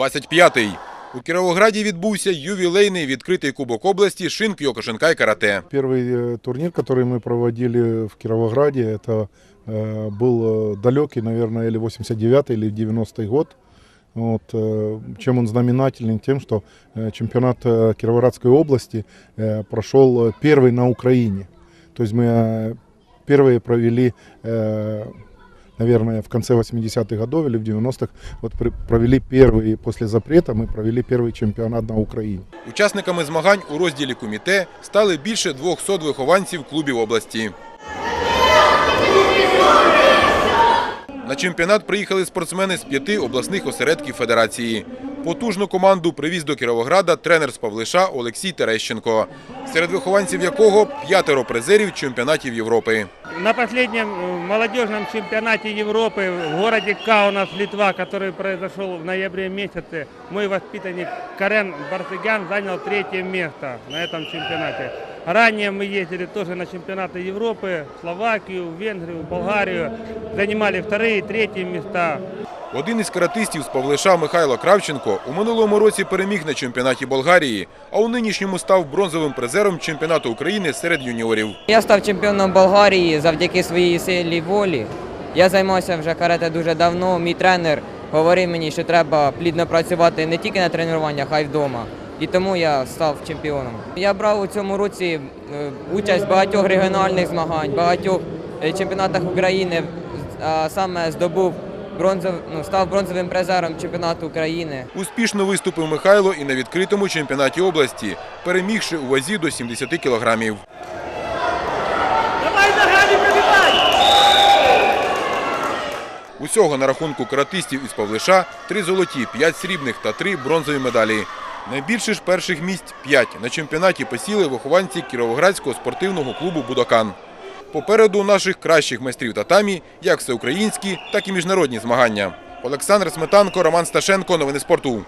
25-й. У Кіровограді відбувся ювілейний відкритий кубок області шин Кьокошинкай карате. Первый э, турнир, который мы проводили в Кировограде, это э, был э, далекий, наверное, или 89-й, или 90-й год. Вот, э, чем он знаменателен? Тем, что э, чемпионат э, Кировоградской области э, прошел э, первый на Украине. То есть мы э, первые провели, э, наверное, в конце 80-х годов или в 90-х, вот при- провели первый, после запрета мы провели первый чемпионат на Украине. Учасниками змагань у розділі куміте стали більше 200 вихованців клубів області. На чемпіонат приїхали спортсмени з п'яти обласних осередків федерації. Потужну команду привіз до Кіровограда тренер з Павлиша Олексій Терещенко, серед вихованців якого п'ятеро призерів чемпіонатів Європи. На последнем э, молодежном чемпионате Европы в городе Каунас, Литва, который произошел в ноябре месяце, мой воспитанник Карен Барсыгян занял третье место на этом чемпионате. Ранее мы ездили тоже на чемпионаты Европы, в Словакию, в Венгрию, в Болгарию, занимали вторые и третьи места. Один із каратистів з Павлиша Михайло Кравченко у минулому році переміг на чемпіонаті Болгарії, а у нинішньому став бронзовим призером чемпіонату України серед юніорів. Я став чемпіоном Болгарії завдяки своїй силі волі. Я займався вже карате дуже давно. Мій тренер говорив мені, що треба плідно працювати не тільки на тренуваннях, а й вдома. І тому я став чемпіоном. Я брав у цьому році е, участь в багатьох регіональних змагань, багатьох е, чемпіонатах України, а саме здобув бронзов, ну, став бронзовим призером чемпіонату України. Успішно виступив Михайло і на відкритому чемпіонаті області, перемігши у вазі до 70 кілограмів. Усього на рахунку каратистів із Павлиша три золоті, п'ять срібних та три бронзові медалі. Найбільше ж перших місць п'ять на чемпіонаті посіли вихованці Кіровоградського спортивного клубу Будокан. Попереду наших кращих майстрів татамі як всеукраїнські, так і міжнародні змагання. Олександр Сметанко, Роман Сташенко. Новини спорту.